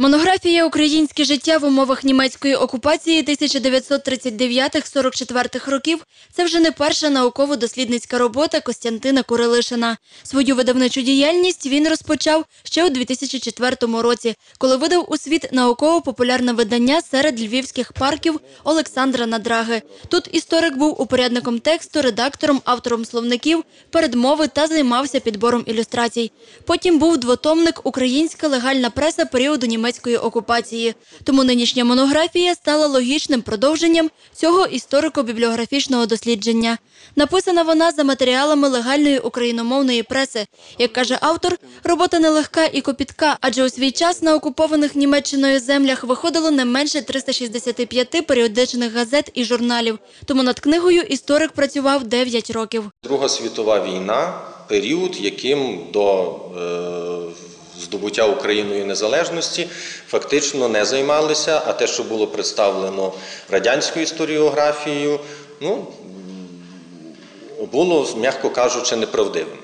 Монографія Українське життя в умовах німецької окупації 1939-44 років це вже не перша науково-дослідницька робота Костянтина Курилишина. Свою видавничу діяльність він розпочав ще у 2004 році, коли видав у світ науково-популярне видання серед львівських парків Олександра Надраги. Тут історик був упорядником тексту, редактором, автором словників, передмови та займався підбором ілюстрацій. Потім був двотомник Українська легальна преса періоду німецької окупації. Тому нинішня монографія стала логічним продовженням цього історико-бібліографічного дослідження. Написана вона за матеріалами легальної україномовної преси. Як каже автор, робота нелегка і копітка, адже у свій час на окупованих Німеччиною землях виходило не менше 365 періодичних газет і журналів. Тому над книгою історик працював 9 років. Друга світова війна період, яким до е, здобуття Україною незалежності фактично не займалися, а те, що було представлено радянською історіографією, ну, було, м'яко кажучи, неправдивим.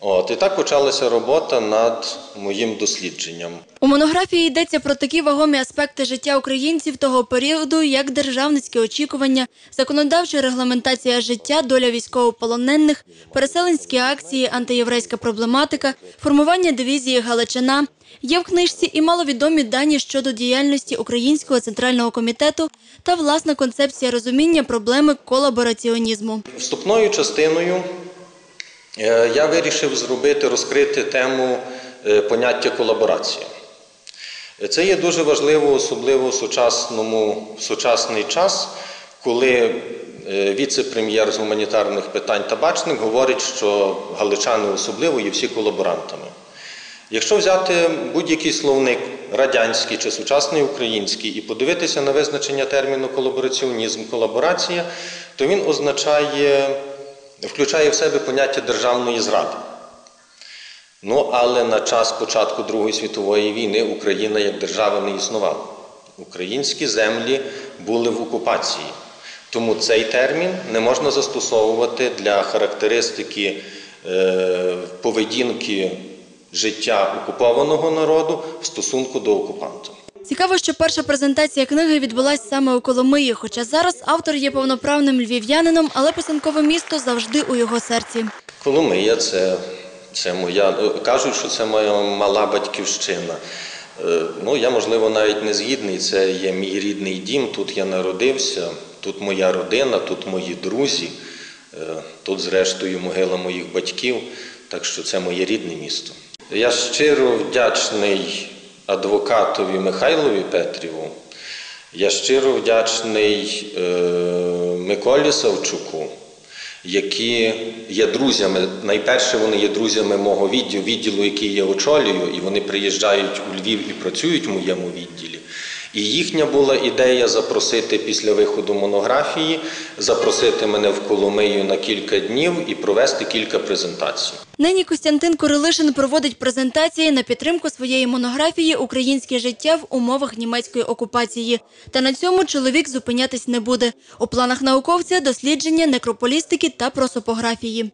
От, і так почалася робота над моїм дослідженням. У монографії йдеться про такі вагомі аспекти життя українців того періоду, як державницьке очікування, законодавча регламентація життя, доля військовополонених, переселенські акції, антиєврейська проблематика, формування дивізії Галичина. Є в книжці і маловідомі дані щодо діяльності Українського центрального комітету та власна концепція розуміння проблеми колабораціонізму. Вступною частиною я вирішив зробити, розкрити тему е, поняття колаборація. Це є дуже важливо, особливо в сучасному, в сучасний час, коли е, віце-прем'єр з гуманітарних питань Табачник говорить, що галичани особливо є всі колаборантами. Якщо взяти будь-який словник радянський чи сучасний український і подивитися на визначення терміну колабораціонізм, колаборація, то він означає, включає в себе поняття державної зради. Ну, але на час початку Другої світової війни Україна як держава не існувала. Українські землі були в окупації. Тому цей термін не можна застосовувати для характеристики е, поведінки життя окупованого народу в стосунку до окупанта. Цікаво, що перша презентація книги відбулась саме у Коломиї, хоча зараз автор є повноправним львів'янином, але писанкове місто завжди у його серці. Коломия це, це моя, е, кажуть, що це моя мала батьківщина. Е, Ну, я, можливо, навіть не згідний. Це є мій рідний дім, тут я народився, тут моя родина, тут мої друзі, е, тут, зрештою, могила моїх батьків, так що це моє рідне місто. Я щиро вдячний адвокатові Михайлові Петріву. Я щиро вдячний е, Миколі Савчуку, які є друзями. Найперше вони є друзями мого відділу, відділу, який я очолюю, і вони приїжджають у Львів і працюють в моєму відділі. І їхня була ідея запросити після виходу монографії, запросити мене в Коломию на кілька днів і провести кілька презентацій. Нині Костянтин Курилишин проводить презентації на підтримку своєї монографії Українське життя в умовах німецької окупації. Та на цьому чоловік зупинятись не буде. У планах науковця дослідження некрополістики та просопографії.